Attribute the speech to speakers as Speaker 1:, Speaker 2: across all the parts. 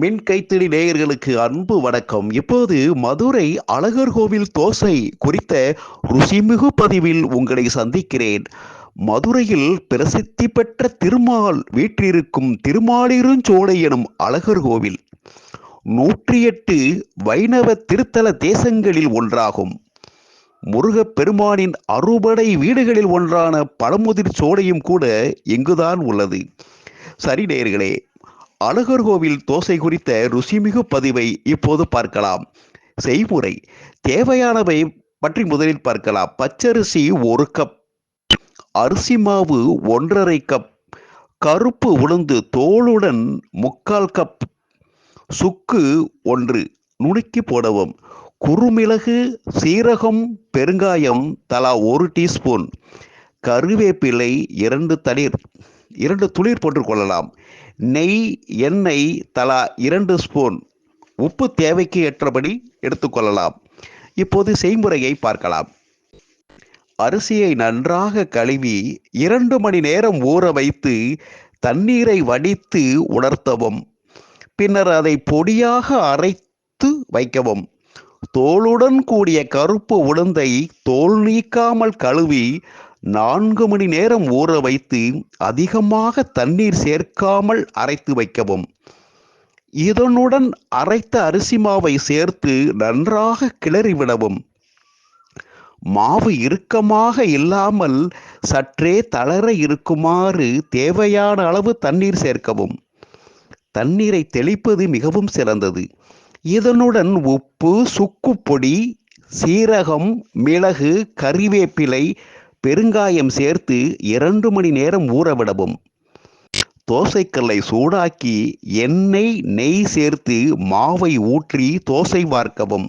Speaker 1: மின் கைத்திடி நேயர்களுக்கு அன்பு வணக்கம். இப்போது மதுரை அழகர் கோவில் தோசை குறித்த ருசிமிகு பதிவில் உங்களை சந்திக்கிறேன். மதுரையில் பிரசித்தி பெற்ற திருமால் வீற்றிருக்கும் திருமாலிருஞ்சோலை எனும் அழகர் கோவில் நூற்றி எட்டு வைணவ திருத்தல தேசங்களில் ஒன்றாகும். முருகப் பெருமானின் அறுபடை வீடுகளில் ஒன்றான பழமுதிர் சோலையும் கூட இங்குதான் உள்ளது. சரி நேயர்களே அழகர் கோவில் தோசை குறித்த ருசிமிகு பதிவை இப்போது பார்க்கலாம். செய்முறை. தேவையானவை பற்றி முதலில் பார்க்கலாம். பச்சரிசி ஒரு கப். அரிசி மாவு ஒன்றரை கப். கருப்பு உளுந்து தோலுடன் முக்கால் கப். சுக்கு ஒன்று. நுணுக்கி போடவும். குறுமிளகு சீரகம் பெருங்காயம் தலா ஒரு டீஸ்பூன். கருவேப்பிலை இரண்டு தளிர். இரண்டு துளிர் போட்டுக்கொள்ளலாம் நெய் எண்ணெய் தலா இரண்டு ஸ்பூன். உப்பு தேவைக்கு ஏற்றபடி எடுத்துக்கொள்ளலாம் இப்போது செய்முறையை பார்க்கலாம். அரிசியை நன்றாக கழுவி இரண்டு மணி நேரம் ஊற வைத்து தண்ணீரை வடித்து உலர்த்தவும் பின்னர் அதை பொடியாக அரைத்து வைக்கவும். தோலுடன் கூடிய கருப்பு உளுந்தை தோல் நீக்காமல் கழுவி நான்கு மணி நேரம் ஊற வைத்து அதிகமாக தண்ணீர் சேர்க்காமல் அரைத்து வைக்கவும். இதனுடன் அரைத்த அரிசி மாவை சேர்த்து நன்றாக கிளறிவிடவும் மாவு இறுக்கமாக இல்லாமல் சற்றே தளர இருக்குமாறு தேவையான அளவு தண்ணீர் சேர்க்கவும். தண்ணீரை தெளிப்பது மிகவும் சிறந்தது. இதனுடன் உப்பு சுக்கு பொடி சீரகம் மிளகு கறிவேப்பிலை பெருங்காயம் சேர்த்து இரண்டு மணி நேரம் ஊறவிடவும் தோசைக்கல்லை சூடாக்கி எண்ணெய் நெய் சேர்த்து மாவை ஊற்றி தோசை வார்க்கவும்.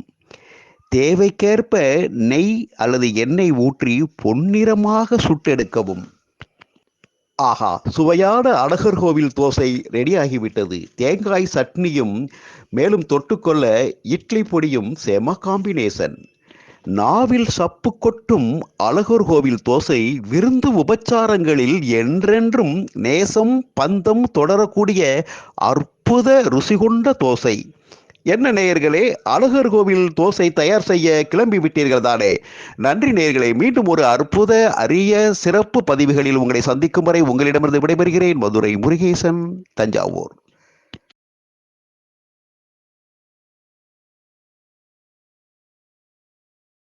Speaker 1: தேவைக்கேற்ப நெய் அல்லது எண்ணெய் ஊற்றி பொன்னிறமாக சுட்டெடுக்கவும். ஆஹா சுவையான அழகர் கோவில் தோசை ரெடியாகிவிட்டது. தேங்காய் சட்னியும் மேலும் தொட்டுக்கொள்ள இட்லி பொடியும் செம காம்பினேஷன். நாவில் சப்பு கொட்டும் அழகர் கோவில் தோசை விருந்து உபச்சாரங்களில் என்றென்றும் நேசம் பந்தம் தொடரக்கூடிய அற்புத ருசி கொண்ட தோசை. என்ன நேயர்களே அழகர் கோவில் தோசை தயார் செய்ய கிளம்பி விட்டீர்கள் தானே. நன்றி நேயர்களே மீண்டும் ஒரு அற்புத அரிய சிறப்பு பதிவுகளில் உங்களை சந்திக்கும் வரை உங்களிடமிருந்து விடைபெறுகிறேன். மதுரை முருகேசன் தஞ்சாவூர்.